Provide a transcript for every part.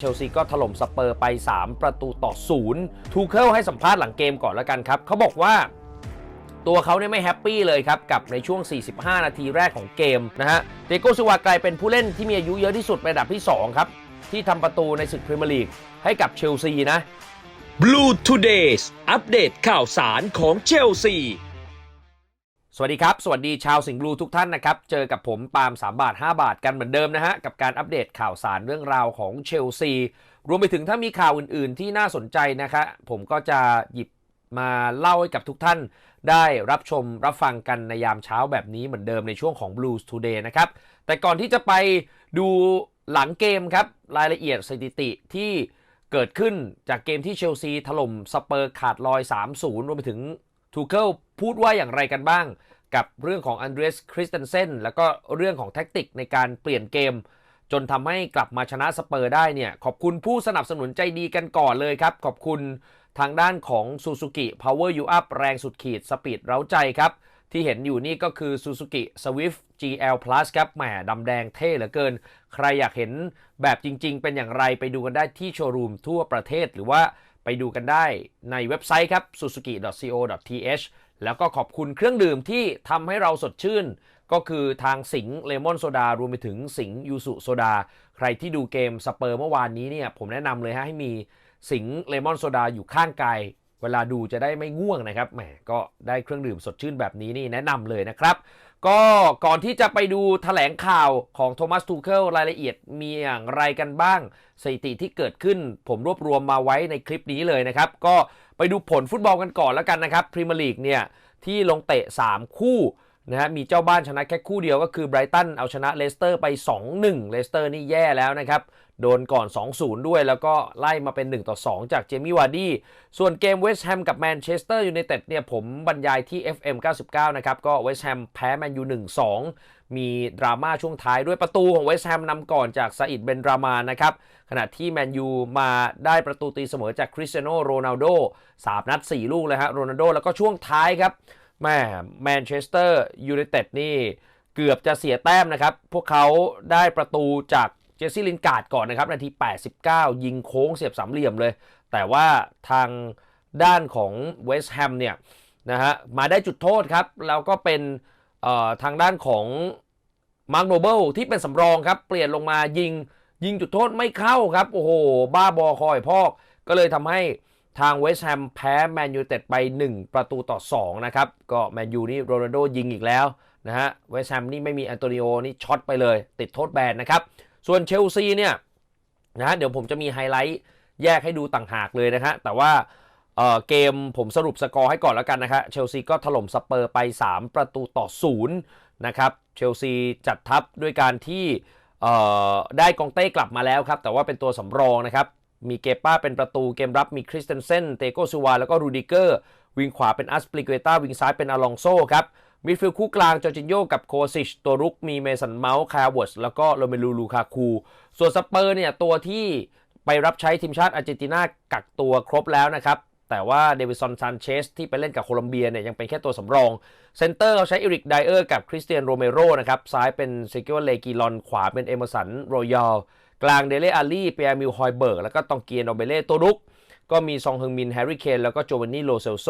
เชลซีก็ถล่มสเปอร์ไป 3 ประตูต่อศูนย์ทูเคิลให้สัมภาษณ์หลังเกมก่อนแล้วกันครับ เขาบอกว่าตัวเขาเนี่ยไม่แฮปปี้เลยครับ กับในช่วง 45 นาทีแรกของเกมนะฮะเดโกซิวากลายเป็นผู้เล่นที่มีอายุเยอะที่สุดเป็นอันดับที่ 2 ครับ ที่ทำประตูในศึกพรีเมียร์ลีกให้กับเชลซีนะ Blue Today's อัปเดตข่าวสารของเชลซี สวัสดีครับ สวัสดีชาวสิงห์บลูทุกท่านนะครับ เจอกับผมปาล์ม3บาท 5 บาทกันเหมือนเดิมนะฮะ กับการอัปเดตข่าวสารเรื่องราวของเชลซี รวมไปถึงถ้ามีข่าวอื่นๆ ที่น่าสนใจนะคะผมก็จะหยิบมาเล่าให้กับทุกท่าน ได้รับชมรับฟังกันในยามเช้าแบบนี้เหมือนเดิมในช่วงของ Blues Today นะครับ แต่ก่อนที่จะไปดูหลังเกมครับ รายละเอียดสถิติที่เกิดขึ้นจากเกมที่เชลซีถล่มสเปอร์ขาดลอย 3-0 รวมไปถึงทูเคิลพูดว่าอย่างไรกันบ้าง กับเรื่องของอันเดรสคริสเตนเซนแล้วก็เรื่องของแท็กติกในการเปลี่ยนเกม จนทำให้กลับมาชนะสเปอร์ได้เนี่ยขอบคุณผู้สนับสนุนใจดีกันก่อนเลยครับ ขอบคุณทางด้านของ Suzuki Power You Up แรงสุดขีดสปีดเร้าใจครับ ที่เห็นอยู่นี่ก็คือ Suzuki Swift GL Plus ครับแหมดำแดงเท่เหลือเกิน ใครอยากเห็นแบบจริง ๆ เป็นอย่างไรไปดูกันได้ที่โชว์รูมทั่วประเทศหรือว่าไปดูกันได้ในเว็บไซต์ครับ suzuki.co.th แล้วก็ขอบคุณเครื่องดื่มที่ทำให้เราสดชื่น ก็คือทางสิงเลมอนโซดารวมไปถึงสิงยูสุโซดา ใครที่ดูเกมสเปอร์เมื่อวานนี้เนี่ยผมแนะนำเลยฮะให้มีสิงเลมอนโซดาอยู่ข้างกายเวลาดูจะได้ไม่ง่วงนะครับแหมก็ได้เครื่องดื่มสดชื่นแบบนี้นี่แนะนำเลยนะครับ ก็ก่อนที่จะไปดูแถลงข่าวของโทมัสทูเคิลรายละเอียดมีอย่างไรกันบ้าง สถิติที่เกิดขึ้นผมรวบรวมมาไว้ในคลิปนี้เลยนะครับ ก็ไปดูผลฟุตบอลกันก่อนแล้วกันนะครับพรีเมียร์ลีกเนี่ยที่ลงเตะ 3 คู่ นะฮะมีเจ้าบ้านชนะแค่คู่เดียวก็คือไบรตันเอาชนะเลสเตอร์ไป 2-1 เลสเตอร์นี่แย่แล้วนะครับ โดนก่อน 2-0 ด้วยแล้วก็ไล่มาเป็น1ต่อ2จากเจมี่วาร์ดี้ส่วนเกมเวสต์แฮมกับแมนเชสเตอร์ยูไนเต็ดเนี่ยผมบรรยายที่ FM 99 นะครับ ก็เวสต์แฮมแพ้แมนยู 1-2 มีดราม่าช่วงท้ายด้วยประตูของเวสต์แฮมนำก่อนจากซาอิดเบนรามานะครับขณะที่แมนยูมาได้ประตูตีเสมอจากคริสเตียโนโรนัลโด3นัด 4 ลูกเลยฮะโรนัลโดแล้วก็ช่วงท้ายครับ แม่แมนเชสเตอร์ยูไนเต็ดนี่เกือบจะเสียแต้มนะครับ พวกเขาได้ประตูจากเจสซี่ลินการ์ดก่อนนะครับ นาที 89 ยิงโค้งเสียบสามเหลี่ยมเลย แต่ว่าทางด้านของเวสต์แฮมเนี่ยนะฮะมาได้จุดโทษครับ แล้วก็เป็นทางด้านของมาร์กโนเบิลที่เป็นสำรองครับ เปลี่ยนลงมายิงยิงจุดโทษไม่เข้าครับ โอ้โห บ้าบอคอยพอก ก็เลยทำให้ ทางเวสต์แฮมแพ้แมนยูเต็ดไป 1 ประตูต่อ 2 นะครับ ก็แมนยูนี่โรนัลโดยิงอีกแล้วนะฮะเวสต์แฮมนี่ไม่มีอันโตนิโอนี่ช็อตไปเลย ติดโทษแบนนะครับ ส่วนเชลซีเนี่ยนะฮะเดี๋ยวผมจะมีไฮไลท์แยกให้ดูต่างหากเลยนะฮะแต่ว่าเออเกมผมสรุปสกอร์ให้ก่อนแล้วกันนะครับเชลซีก็ถล่มสเปอร์ไป 3 ประตูต่อ0นะครับเชลซีจัดทัพด้วยการที่เออได้กองเต้กลับมาแล้วครับ แต่ว่าเป็นตัวสำรองนะครับ มีเกป้าเป็นประตูเกมรับมีคริสเตนเซนเตโกซูวาแล้วก็รูดิเกอร์ วิงขวาเป็นอัสปลิเกต้าวิงซ้ายเป็นอลองโซครับมิดฟิลด์คู่กลางจอร์จินโยกับโคซิช ตัวรุกมีเมสันเมาส์คาร์วอสแล้วก็โรเมลูลูคาคู ส่วนสเปอร์เนี่ยตัวที่ไปรับใช้ทีมชาติอาร์เจนตินากักตัวครบแล้วนะครับ แต่ว่าเดวิสันซานเชสที่ไปเล่นกับโคลัมเบียเนี่ยยังเป็นแค่ตัวสำรอง เซนเตอร์เขาใช้อีริกไดเออร์กับคริสเตียนโรเมโรนะครับ ซ้ายเป็นเซกิโอเลกิลอนขวาเป็นเอเมอร์สันโรยัล กลางเดเลอารีเปียมิลฮอยเบิร์กแล้วก็ตองเกียนโอเบเล่ตัวรุก ก็มีซองเฮงมินแฮร์รี่เคนแล้วก็โจวานนี่โลเซลโซ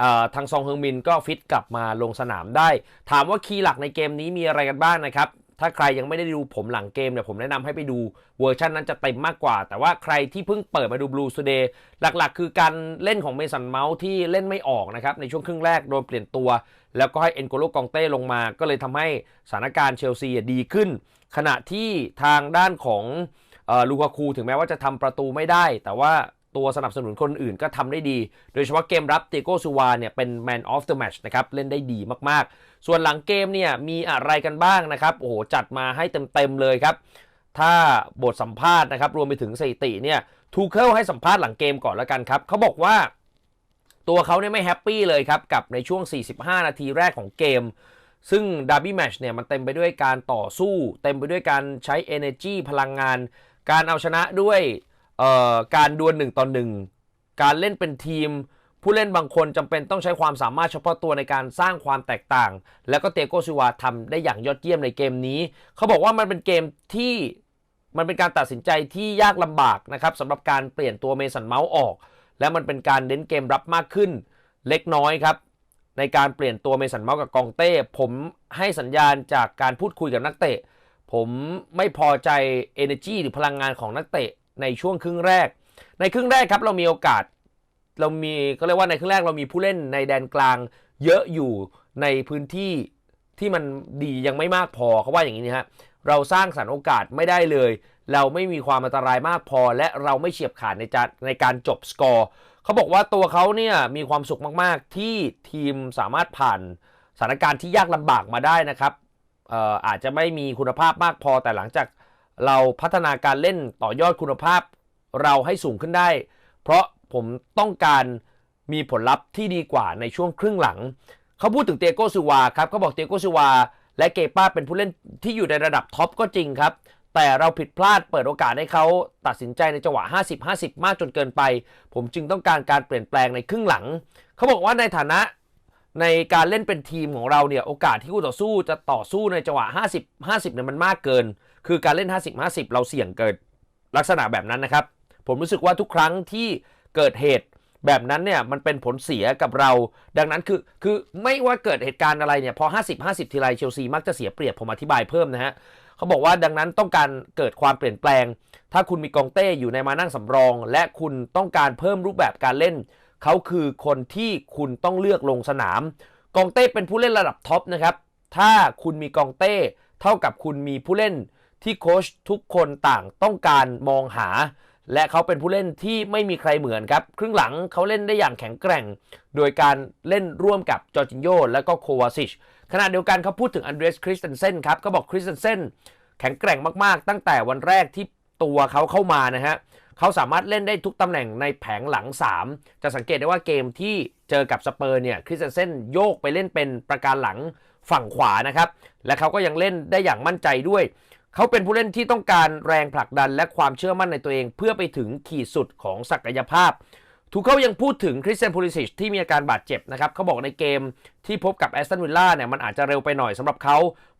อ่าทางซองเฮงมินก็ฟิตกลับมาลงสนามได้ ถามว่าคีย์หลักในเกมนี้มีอะไรกันบ้างนะครับถ้าใครยังไม่ได้ดูผมหลังเกมเนี่ยผมแนะนำให้ไปดูเวอร์ชันนั้นจะเต็มมากกว่า แต่ว่าใครที่เพิ่งเปิดมาดูบลูสเดย์หลักๆ คือการเล่นของเมสันเมาส์ที่เล่นไม่ออกนะครับ ในช่วงครึ่งแรกโดนเปลี่ยนตัว แล้วก็ให้เอ็นโกโลกองเต้ลงมา ก็เลยทำให้สถานการณ์เชลซีดีขึ้น ขณะที่ทางด้านของลูกาคูถึงแม้ว่าจะทำประตูไม่ได้ แต่ว่าตัวสนับสนุนคนอื่นก็ทำได้ดี โดยเฉพาะเกมรับเตโกซูวาเนี่ยเป็น Man of the Match นะครับ เล่นได้ดีมากๆ ส่วนหลังเกมเนี่ยมีอะไรกันบ้างนะครับ โอ้โห จัดมาให้เต็มๆเลยครับ ถ้าบทสัมภาษณ์นะครับ รวมไปถึงสถิติเนี่ยทูเคิลให้สัมภาษณ์หลังเกมก่อนแล้วกันครับเขาบอกว่า ตัวเขาเนี่ยไม่แฮปปี้เลยครับ กับในช่วง 45 นาทีแรกของเกม ซึ่งดาร์บี้แมชเนี่ยมันเต็มไปด้วยการต่อสู้ เต็มไปด้วยการใช้ energy พลังงาน การเอาชนะด้วยเอ่อการดวลหนึ่งต่อหนึ่งการเล่นเป็นทีม ผู้เล่นบางคนจำเป็นต้องใช้ความสามารถเฉพาะตัวในการสร้างความแตกต่าง แล้วก็เตโกซิวาทำได้อย่างยอดเยี่ยมในเกมนี้ เขาบอกว่ามันเป็นเกมที่มันเป็นการตัดสินใจที่ยากลำบากนะครับสำหรับการเปลี่ยนตัวเมสันเมาส์ออก และมันเป็นการเน้นเกมรับมากขึ้น เล็กน้อยครับ ในการเปลี่ยนตัวเมสันเมาส์กับกองเต้ ผมให้สัญญาณจากการพูดคุยกับนักเตะ ผมไม่พอใจ energy หรือพลังงานของนักเตะในช่วงครึ่งแรก ในครึ่งแรกครับเรามีโอกาส เรามีก็เรียกว่าในครึ่งแรกเรามีผู้เล่นในแดนกลาง เยอะอยู่ในพื้นที่ที่มันดียังไม่มากพอเขาว่าอย่างนี้นะฮะ เราสร้างสรรค์โอกาสไม่ได้เลย เราไม่มีความอันตรายมากพอ และเราไม่เฉียบขาดในจาในการจบสกอร์เขาบอกว่าตัวเขาเนี่ยมีความสุขมากๆ ที่ทีมสามารถผ่านสถานการณ์ที่ยากลำบากมาได้นะครับเอ่ออาจจะไม่มีคุณภาพมากพอ แต่หลังจากเราพัฒนาการเล่นต่อยอดคุณภาพ เราให้สูงขึ้นได้ เพราะผมต้องการมีผลลัพธ์ที่ดีกว่าในช่วงครึ่งหลัง เขาพูดถึงเตียโกซิวาครับเขาบอกเตียโกซิวา และเกป้าเป็นผู้เล่นที่อยู่ในระดับท็อปก็จริงครับ แต่เราผิดพลาดเปิดโอกาสให้เขาตัดสินใจในจังหวะ 50-50 มากจนเกินไป ผมจึงต้องการการเปลี่ยนแปลงในครึ่งหลัง เขาบอกว่าในฐานะในการเล่นเป็นทีมของเราเนี่ยโอกาสที่คู่ต่อสู้จะต่อสู้ในจังหวะ 50-50เนี่ยมันมากเกิน คือการเล่น 50-50 เราเสี่ยงเกินลักษณะแบบนั้นนะครับ ผมรู้สึกว่าทุกครั้งที่เกิดเหตุ แบบนั้นเนี่ยมันเป็นผลเสียกับเรา ดังนั้นคือคือไม่ว่าเกิดเหตุการณ์อะไรเนี่ยพอ 50 50 ทีไรเชลซีมักจะเสียเปรียบผมอธิบายเพิ่มนะฮะเขาบอกว่าดังนั้นต้องการเกิดความเปลี่ยนแปลง ถ้าคุณมีกองเต้อยู่ในมานั่งสำรอง และคุณต้องการเพิ่มรูปแบบการเล่น เขาคือคนที่คุณต้องเลือกลงสนาม กองเต้เป็นผู้เล่นระดับท็อปนะครับถ้าคุณมีกองเต้ เท่ากับคุณมีผู้เล่นที่โค้ชทุกคนต่างต้องการมองหา และเขาเป็นผู้เล่นที่ไม่มีใครเหมือนครับ ครึ่งหลังเขาเล่นได้อย่างแข็งแกร่ง โดยการเล่นร่วมกับจอร์จินโยและก็โควาซิชขณะเดียวกันเขาพูดถึงอันเดรสคริสเตนเซนครับเขาบอกคริสเตนเซนแข็งแกร่งมากๆ ตั้งแต่วันแรกที่ตัวเขาเข้ามานะฮะเขาสามารถเล่นได้ทุกตำแหน่งในแผงหลัง 3 จะสังเกตได้ว่าเกมที่เจอกับสเปอร์เนี่ยคริสเตนเซนโยกไปเล่นเป็นประการหลังฝั่งขวานะครับ และเขาก็ยังเล่นได้อย่างมั่นใจด้วย เขาเป็นผู้เล่นที่ต้องการแรงผลักดันและความเชื่อมั่นในตัวเอง เพื่อไปถึงขีดสุดของศักยภาพทุกเขายังพูดถึงคริสเตียนพูลิสิชที่มีอาการบาดเจ็บนะครับเขาบอกในเกมที่พบกับแอสตันวิลล่าเนี่ยมันอาจจะเร็วไปหน่อยสำหรับเขา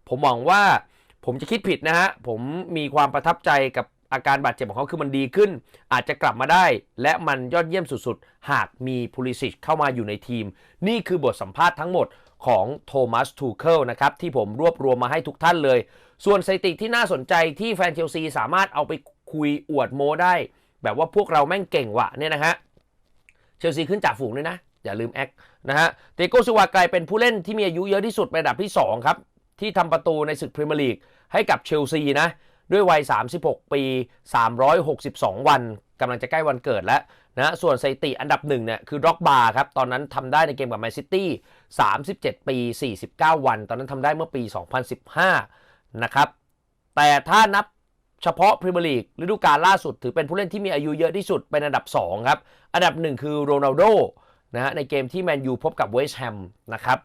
ผมหวังว่าผมจะคิดผิดนะฮะ ผมมีความประทับใจกับอาการบาดเจ็บของเขาคือมันดีขึ้น อาจจะกลับมาได้ และมันยอดเยี่ยมสุดๆ หากมีพูลิสิชเข้ามาอยู่ในทีม นี่คือบทสัมภาษณ์ทั้งหมด ของโทมัสทูเคิลนะครับที่ผมรวบรวมมาให้ทุกท่านเลย ส่วนสถิติที่น่าสนใจที่แฟนเชลซีสามารถเอาไปคุยอวดโมได้ แบบว่าพวกเราแม่งเก่งวะเนี่ยนะฮะเชลซีขึ้นจากฝูงด้วยนะ อย่าลืมแอคนะฮะเตโกซิวากลายเป็นผู้เล่นที่มีอายุเยอะที่สุดเป็นอันดับที่ 2 ครับ ที่ทำประตูในศึกพรีเมียร์ลีกให้กับเชลซีนะ ด้วยวัย 36 ปี 362 วัน กำลังจะใกล้วันเกิดแล้วนะส่วนสถิติอันดับหนึ่งเนี่ยคือด็อกบาร์ครับ ตอนนั้นทำได้ในเกมกับแมนซิตี้ 37 ปี 49 วัน ตอนนั้นทำได้เมื่อปี 2015 นะครับ แต่ถ้านับเฉพาะพรีเมียร์ลีกฤดูกาลล่าสุด ถือเป็นผู้เล่นที่มีอายุเยอะที่สุดเป็นอันดับ 2 ครับ อันดับ 1 คือโรนัลโดนะฮะในเกมที่แมนยูพบกับเวสต์แฮมนะครับ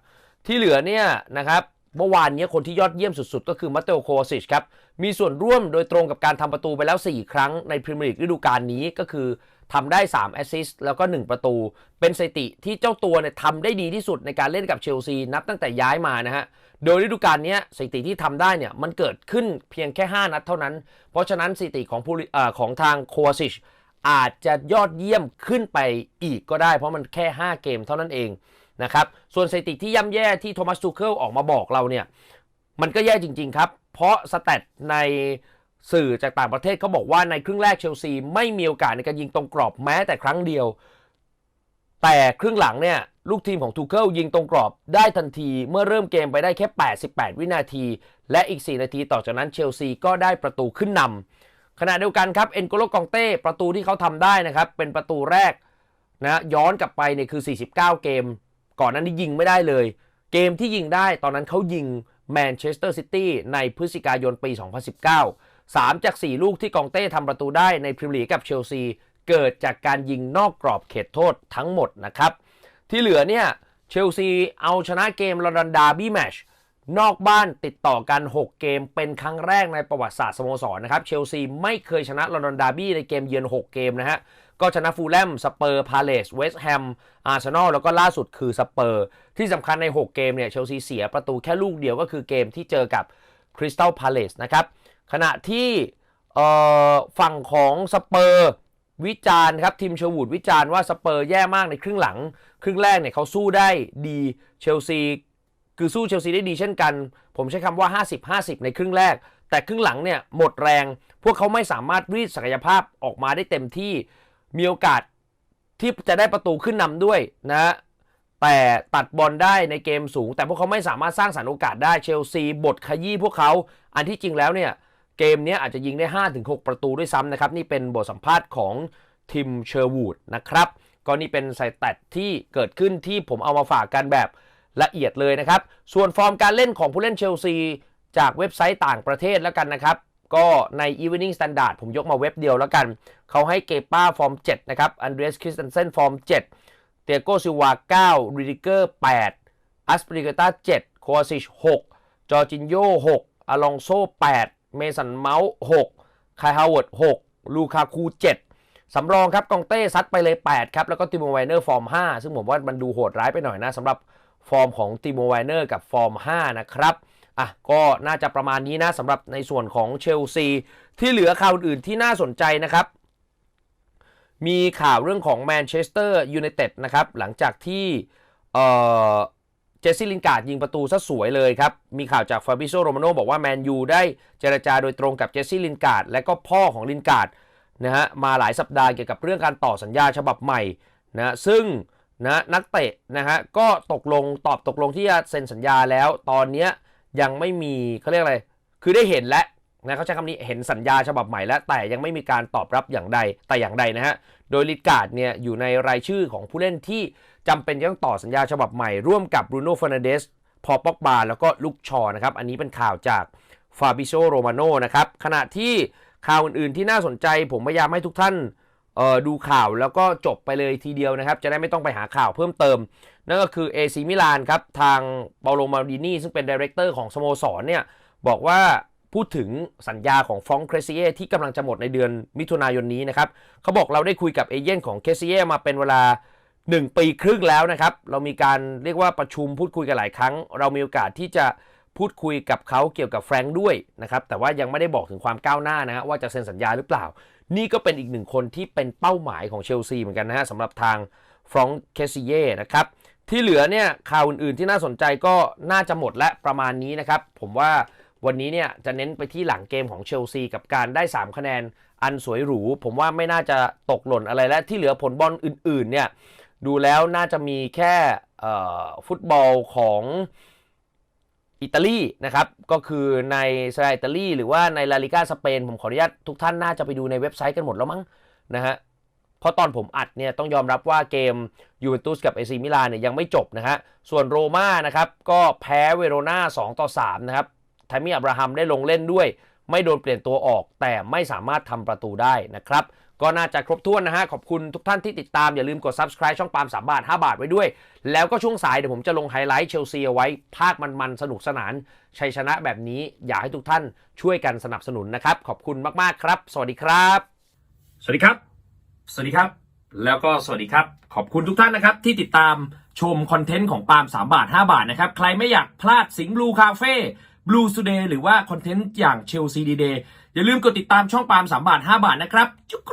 ที่เหลือเนี่ยนะครับ เมื่อวานนี้คนที่ยอดเยี่ยมสุดๆ ก็คือมาเตโอโควาซิชครับ มีส่วนร่วมโดยตรงกับการทำประตูไปแล้ว 4 ครั้งในพรีเมียร์ลีกฤดูกาลนี้ก็คือทำได้ 3 แอสซิสต์แล้วก็ 1 ประตู เป็นสถิติที่เจ้าตัวเนี่ยทำได้ดีที่สุดในการเล่นกับเชลซี นับตั้งแต่ย้ายมานะฮะ โดยฤดูกาลนี้สถิติที่ทำได้เนี่ยมันเกิดขึ้นเพียงแค่ 5 นัดเท่านั้น เพราะฉะนั้นสถิติของผู้ของทางโควาซิชอาจจะยอดเยี่ยมขึ้นไปอีกก็ได้ เพราะมันแค่ 5 เกมเท่านั้นเอง นะครับ ส่วนสถิติที่ย่ำแย่ที่โทมัสทูเคิลออกมาบอกเราเนี่ย มันก็แย่จริง ๆ ครับ เพราะสแตทในสื่อจากต่างประเทศเขาบอกว่าในครึ่งแรกเชลซีไม่มีโอกาสในการยิงตรงกรอบแม้แต่ครั้งเดียว แต่ครึ่งหลังเนี่ยลูกทีมของทูเคิลยิงตรงกรอบได้ทันทีเมื่อเริ่มเกมไปได้แค่ 88 วินาที และอีก 4 นาทีต่อจากนั้นเชลซีก็ได้ประตูขึ้นนำขณะเดียวกันครับเอ็นโกโลกองเต้ประตูที่เขาทำได้นะครับเป็นประตูแรกนะย้อนกลับไปเนี่ยคือ 49 เกม ก่อนนั้นนี่ยิงไม่ได้เลย เกมที่ยิงได้ตอนนั้นเขายิงแมนเชสเตอร์ซิตี้ในพฤศจิกายนปี 2019 3 จาก 4 ลูกที่กองเต้ทำประตูได้ในพรีเมียร์ลีกกับเชลซี เกิดจากการยิงนอกกรอบเขตโทษทั้งหมดนะครับ ที่เหลือเนี่ยเชลซีเอาชนะเกมลอนดอนดาร์บี้แมชนอกบ้านติดต่อกัน 6 เกมเป็นครั้งแรกในประวัติศาสตร์สโมสรนะครับ เชลซีไม่เคยชนะลอนดอนดาร์บี้ในเกมเยือน 6 เกมนะฮะ ก็ชนะฟูลแลมสเปอร์ พาเลส เวสต์แฮม อาร์เซนอล แล้วก็ล่าสุดคือสเปอร์ ที่สำคัญใน 6 เกมเนี่ย เชลซีเสียประตูแค่ลูกเดียวก็คือเกมที่เจอกับคริสตัลพาเลสนะครับ ขณะที่ฝั่งของสเปอร์วิจารณ์ครับทีมเชลวูดวิจารณ์ว่าสเปอร์แย่มากในครึ่งหลัง ครึ่งแรกเนี่ยเขาสู้ได้ดีเชลซีคือสู้เชลซีได้ดีเช่นกัน ผมใช้คำว่า 50-50 ในครึ่งแรก แต่ครึ่งหลังเนี่ยหมดแรง พวกเขาไม่สามารถรีดศักยภาพออกมาได้เต็มที่ มีโอกาสที่จะได้ประตูขึ้นนำด้วยนะแต่ตัดบอลได้ในเกมสูง แต่พวกเขาไม่สามารถสร้างสรรค์โอกาสได้เชลซีบทขยี้พวกเขา อันที่จริงแล้วเนี่ยเกมนี้อาจจะยิงได้ 5-6 ประตูด้วยซ้ำนะครับ นี่เป็นบทสัมภาษณ์ของทิมเชอร์วูดนะครับ ก็นี่เป็นสายแตดที่เกิดขึ้นที่ผมเอามาฝากกันแบบละเอียดเลยนะครับ ส่วนฟอร์มการเล่นของผู้เล่นเชลซี จากเว็บไซต์ต่างประเทศแล้วกันนะครับ ก็ใน Evening Standard ผมยกมาเว็บเดียวแล้วกัน เขาให้เกป้าฟอร์ม 7 นะครับอันเดรสคริสตันเซนฟอร์ม 7 เตียโกซิวา9ริดิเกอร์ 8 อัสปริกาตา7 โคอาซิช 6 จอร์จินโย 6 อลองโซ8เมสันเมาส์ 6 คายฮาวเวิร์ด 6 ลูคาคู 7 สำรองครับกองเต้ซัดไปเลย 8 ครับ แล้วก็ติโมไวเนอร์ฟอร์ม 5 ซึ่งผมว่ามันดูโหดร้ายไปหน่อยนะสำหรับฟอร์มของติโมไวเนอร์กับฟอร์ม 5 นะครับ อะก็น่าจะประมาณนี้นะสำหรับในส่วนของเชลซี ที่เหลือข่าวอื่นที่น่าสนใจนะครับ มีข่าวเรื่องของแมนเชสเตอร์ยูไนเต็ดนะครับ หลังจากที่เออเจสซี่ลินการ์ดยิงประตูซะสวยเลยครับ มีข่าวจากฟาบิโซโรมาโนบอกว่าแมนยูได้เจรจาโดยตรงกับเจสซี่ลินการ์ดและก็พ่อของลินการ์ดนะฮะมาหลายสัปดาห์เกี่ยวกับเรื่องการต่อสัญญาฉบับใหม่นะซึ่งนะนักเตะนะฮะก็ตกลงตอบตกลงที่จะเซ็นสัญญาแล้วตอนเนี้ย ยังไม่มีเขาเรียกอะไร คือได้เห็นแล้วนะเขาใช้คำนี้เห็นสัญญาฉบับใหม่แล้ว แต่ยังไม่มีการตอบรับอย่างใดแต่อย่างใดนะฮะ โดยลิดการ์ดเนี่ยอยู่ในรายชื่อของผู้เล่นที่จำเป็นจะต้องต่อสัญญาฉบับใหม่ ร่วมกับบรูโน่ฟ e ร์นันเดสพอปอกบาแล้วก็ลุกชอนะครับ อันนี้เป็นข่าวจากฟาบิโซโรมาโนนะครับ ขณะที่ข่าวอื่นๆที่น่าสนใจผมพยายามให้ทุกท่าน ออดูข่าวแล้วก็จบไปเลยทีเดียวนะครับ จะได้ไม่ต้องไปหาข่าวเพิ่มเติม นั่นก็คือเอซีมิลานครับ ทางเปาโลมาดินีซึ่งเป็นดีเรคเตอร์ของสโมสรเนี่ย บอกว่าพูดถึงสัญญาของฟรองเครซิเอที่กำลังจะหมดในเดือนมิถุนายนนี้นะครับเขาบอกเราได้คุยกับเอเย่นของเครซิเอมาเป็นเวลา 1 ปีครึ่งแล้วนะครับ เรามีการเรียกว่าประชุมพูดคุยกันหลายครั้ง เรามีโอกาสที่จะ พูดคุยกับเขาเกี่ยวกับแฟรงค์ด้วยนะครับแต่ว่ายังไม่ได้บอกถึงความก้าวหน้านะฮะว่าจะเซ็นสัญญาหรือเปล่า นี่ก็เป็นอีกหนึ่งคนที่เป็นเป้าหมายของเชลซีเหมือนกันนะฮะสำหรับทางฟรองเคซิเย่นะครับที่เหลือเนี่ยข่าวอื่นๆที่น่าสนใจก็น่าจะหมดและประมาณนี้นะครับผมว่าวันนี้เนี่ยจะเน้นไปที่หลังเกมของเชลซีกับการได้ 3 คะแนนอันสวยหรู ผมว่าไม่น่าจะตกหล่นอะไรและที่เหลือผลบอลอื่นๆเนี่ยดูแล้วน่าจะมีแค่ฟุตบอลของ อิตาลีนะครับก็คือในสไตล์อิตาลีหรือว่าในลาลิกาสเปนผมขออนุญาตทุกท่านน่าจะไปดูในเว็บไซต์กันหมดแล้วมั้งนะฮะเพราะตอนผมอัดเนี่ยต้องยอมรับว่าเกมยูเวนตุสกับเอซีมิลานเนี่ยยังไม่จบนะฮะส่วนโรม่านะครับก็แพ้เวโรนา2ต่อ3นะครับไทมี่อับราฮัมได้ลงเล่นด้วย ไม่โดนเปลี่ยนตัวออกแต่ไม่สามารถทำประตูได้นะครับ ก็น่าจะครบถ้วนนะฮะ ขอบคุณทุกท่านที่ติดตาม อย่าลืมกด subscribe ช่องปาล์ม3บาท 5 บาทไว้ด้วย แล้วก็ช่วงสายเดี๋ยวผมจะลงไฮไลท์เชลซีเอาไว้ ภาคมันๆ สนุกสนาน ชัยชนะแบบนี้อยากให้ทุกท่านช่วยกันสนับสนุนนะครับ ขอบคุณมากๆครับ สวัสดีครับ สวัสดีครับ สวัสดีครับ แล้วก็สวัสดีครับ ขอบคุณทุกท่านนะครับที่ติดตามชมคอนเทนต์ของปาล์ม3บาท 5 บาทนะครับ ใครไม่อยากพลาดสิงห์บลูคาเฟ่บลูสเดย์หรือว่าคอนเทนต์อย่างเชลซีดีเดย์อย่าลืมกดติดตามช่องปาล์ม3บาท 5 บาทนะครับจุก